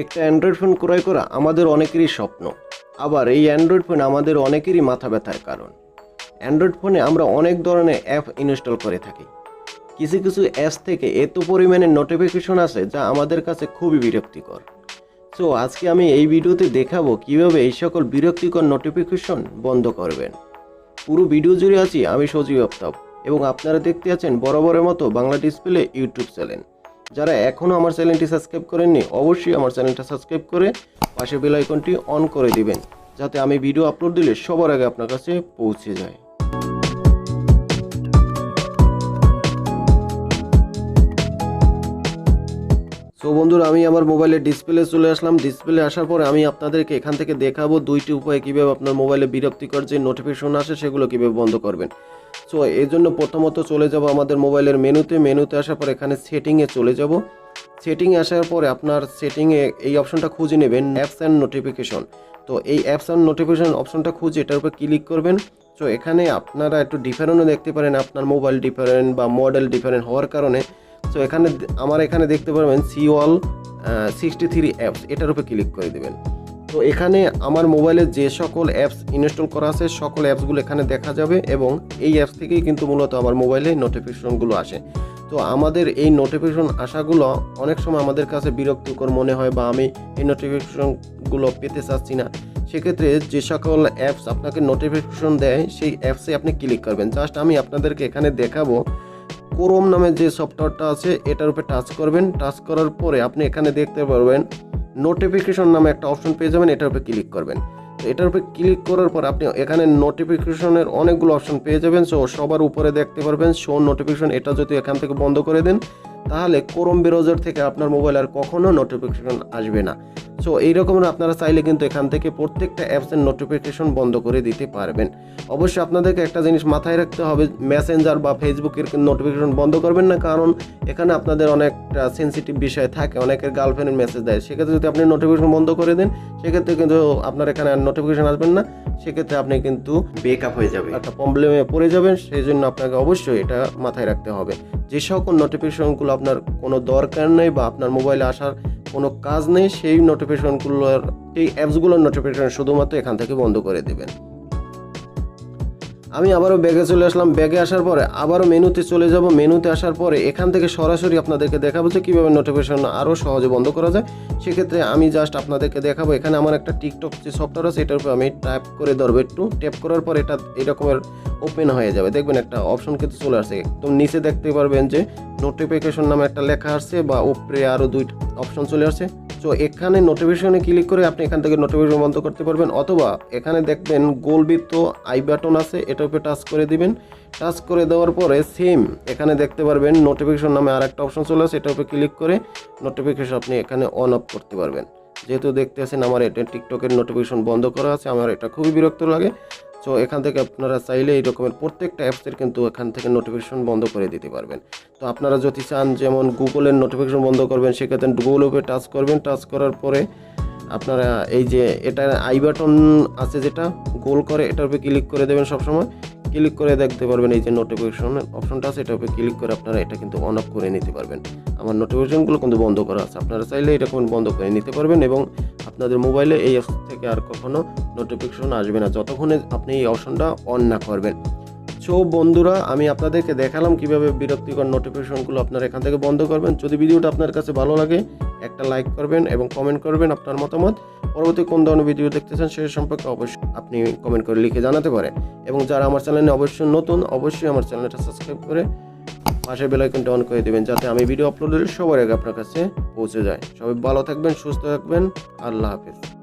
একটা Android phone ক্রয় করা আমাদের অনেকেরই স্বপ্ন। আবার এই অ্যান্ড্রয়েড ফোন আমাদের অনেকেরই মাথা ব্যথার কারণ। অ্যান্ড্রয়েড ফোনে আমরা অনেক ধরনের অ্যাপ ইনস্টল করে থাকি। কিছু কিছু অ্যাপস থেকে এত পরিমাণে নোটিফিকেশন আসে যা আমাদের কাছে খুবই বিরক্তিকর। সো আজকে আমি এই ভিডিওতে দেখাবো কীভাবে এই সকল বিরক্তিকর নোটিফিকেশন বন্ধ করবেন। পুরো ভিডিও জুড়ে আছি আমি সজীব আফতাব এবং আপনারা দেখতে আছেন বরাবরের মতো বাংলা ডিসপ্লে ইউটিউব চ্যানেল যারা এখনও আমার চ্যানেলটি সাবস্ক্রাইব করেননি, অবশ্যই আমার চ্যানেলটা সাবস্ক্রাইব করে পাশে বেল আইকনটি অন করে দিবেন, যাতে আমি ভিডিও আপলোড দিলে সবার আগে আপনার কাছে পৌঁছে যায়। সো বন্ধুরা, আমি আমার মোবাইলের ডিসপ্লে চলে আসলাম। ডিসপ্লে আসার পরে আমি আপনাদেরকে এখান থেকে দেখাবো দুইটি উপায়ে কীভাবে আপনার মোবাইলে বিরক্তিকর যে নোটিফিকেশন আসে, সেগুলো কীভাবে বন্ধ করবেন। সো এই জন্য প্রথমত চলে যাব আমাদের মোবাইলের মেনুতে। মেনুতে আসার পর এখানে সেটিংয়ে চলে যাব। সেটিংয়ে আসার পরে আপনার সেটিংয়ে এই অপশনটা খুঁজে নেবেন অ্যাপস অ্যান্ড নোটিফিকেশন তো এই অ্যাপস অ্যান্ড নোটিফিকেশন অপশনটা খুঁজে এটার উপর ক্লিক করবেন। সো এখানে আপনারা একটু ডিফারেন্টও দেখতে পারেন। আপনার মোবাইল ডিফারেন্ট বা মডেল ডিফারেন্ট হওয়ার কারণে সো এখানে আমার এখানে দেখতে পারবেন C wall sixty three apps এটার উপর ক্লিক করে দেবেন। তো এখানে আমার মোবাইলে যে সকল অ্যাপস ইনস্টল করা আছে, সকল অ্যাপসগুলো এখানে দেখা যাবে এবং এই অ্যাপস থেকেই কিন্তু মূলত আমার মোবাইলে নোটিফিকেশনগুলো আসে। তো আমাদের এই নোটিফিকেশন আসাগুলো অনেক সময় আমাদের কাছে বিরক্তিকর মনে হয় বা আমি এই নোটিফিকেশনগুলো পেতে চাচ্ছি না। সেক্ষেত্রে যে সকল অ্যাপস আপনাকে নোটিফিকেশন দেয়, সেই অ্যাপসে আপনি ক্লিক করবেন। জাস্ট আমি আপনাদেরকে এখানে দেখাবো ক্রোম নামে যে সফটওয়্যারটা আছে, এটার উপরে টাচ করবেন। টাচ করার পরে আপনি এখানে দেখতে পারবেন নোটিফিকেশন নামে একটা অপশন পেয়ে যাবেন, এটার উপরে ক্লিক করবেন। এটার উপরে ক্লিক করার পর আপনি এখানে নোটিফিকেশনের অনেকগুলো অপশন পেয়ে যাবেন। সো সবার উপরে দেখতে পারবেন শো নোটিফিকেশন এটা যদি এখান থেকে বন্ধ করে দেন, তাহলে ক্রোম ব্রাউজার থেকে আপনার মোবাইল আর কখনো নোটিফিকেশন আসবে না। সো এইরকম আপনারা চাইলে কিন্তু এখান থেকে প্রত্যেকটা অ্যাপসের নোটিফিকেশন বন্ধ করে দিতে পারবেন। অবশ্যই আপনাদেরকে একটা জিনিস মাথায় রাখতে হবে মেসেঞ্জার বা ফেসবুকের নোটিফিকেশন বন্ধ করবেন না কারণ এখানে আপনাদের অনেকটা সেন্সিটিভ বিষয় থাকে অনেকের গার্লফ্রেন্ডের মেসেজ দেয়। সেক্ষেত্রে যদি আপনি নোটিফিকেশন বন্ধ করে দেন সেক্ষেত্রে কিন্তু আপনার এখানে আর নোটিফিকেশন আসবেন না সেক্ষেত্রে আপনি কিন্তু বেকআপ হয়ে যাবে। একটা প্রবলেমে পড়ে যাবেন সেই জন্য আপনাকে অবশ্যই এটা মাথায় রাখতে হবে। যে সকল নোটিফিকেশনগুলো আপনার কোনো দরকার নেই বা আপনার মোবাইলে আসার কোনো কাজ নেই সেই নোটিফিকেশনগুলোর এই অ্যাপসগুলোর নোটিফিকেশন শুধুমাত্র এখান থেকে বন্ধ করে দেবেন। আমি আবারও ব্যাগে চলে আসলাম। ব্যাগে আসার পরে আবারও মেনুতে চলে যাব। মেনুতে আসার পরে এখান থেকে সরাসরি আপনাদেরকে দেখাবো যে কীভাবে নোটিফিকেশন আরও সহজে বন্ধ করা যায়। সেক্ষেত্রে আমি জাস্ট আপনাদেরকে দেখাবো। এখানে আমার একটা টিকটক যে সফটওয়্যার আছে, এটার উপর আমি ট্যাপ করে ধরবো একটু। ট্যাপ করার পর এটা এরকমের ওপেন হয়ে যাবে। দেখবেন একটা অপশন কিন্তু চলে আসছে। একদম নিচে দেখতে পারবেন যে নোটিফিকেশন নামে একটা লেখা আসছে বা উপরে আরও দুইটা অপশন চলে আসছে। তো এখানে নোটিফিকেশনে ক্লিক করে আপনি এখান থেকে নোটিফিকেশন বন্ধ করতে পারবেন অথবা এখানে দেখবেন গোলবৃত্ত আই বাটন আছে, এটার উপরে টাচ করে দিবেন। টাচ করে দেওয়ার পরে সেম এখানে দেখতে পারবেন নোটিফিকেশন নামে আর একটা অপশন চলে আসে, এটার উপরে ক্লিক করে নোটিফিকেশন আপনি এখানে অন অফ করতে পারবেন। যেহেতু দেখতে আছেন আমার এটা টিকটকের নোটিফিকেশন বন্ধ করা আছে, আমার এটা খুবই বিরক্ত লাগে। তো এখান থেকে আপনারা চাইলে এই রকমের প্রত্যেকটা অ্যাপসের কিন্তু এখান থেকে নোটিফিকেশন বন্ধ করে দিতে পারবেন। তো আপনারা যদি চান যেমন গুগলের নোটিফিকেশন বন্ধ করবেন, সেক্ষেত্রে গুগল উপরে টাচ করবেন। টাচ করার পরে আপনারা এই যে এটা আই বাটন আছে যেটা, গোল করে এটার উপরে ক্লিক করে দেবেন সবসময়। ক্লিক করে দেখতে পারবেন এই যে নোটিফিকেশন অপশনটা আছে, এটার উপরে ক্লিক করে আপনারা এটা কিন্তু অন অফ করে নিতে পারবেন। আমার নোটিফিকেশনগুলো কিন্তু বন্ধ করা আছে। আপনারা চাইলে এরকম বন্ধ করে নিতে পারবেন এবং আপনাদের মোবাইলে এই অপশন থেকে আর কখনো নোটিফিকেশন আসবে না। যতক্ষণে আপনি এই অপশনটা অন না করবেন। সো বন্ধুরা, আমি আপনাদেরকে দেখালাম কীভাবে বিরক্তিকর নোটিফিকেশনগুলো আপনারা এখান থেকে বন্ধ করবেন। যদি ভিডিওটা আপনার কাছে ভালো লাগে, একটা লাইক করবেন এবং কমেন্ট করবেন আপনার মতামত। পরবর্তী কোন ধরনের ভিডিও দেখতে চান সে সম্পর্কে অবশ্যই আপনি কমেন্ট করে লিখে জানাতে পারেন। এবং যারা আমার চ্যানেলে অবশ্যই নতুন, অবশ্যই আমার চ্যানেলটা সাবস্ক্রাইব করে পাশের বেলাইকনটা অন করে দেবেন, যাতে আমি ভিডিও আপলোড সবার আগে আপনার কাছে পৌঁছে যায়। সবাই ভালো থাকবেন, সুস্থ থাকবেন। আল্লাহ হাফিজ।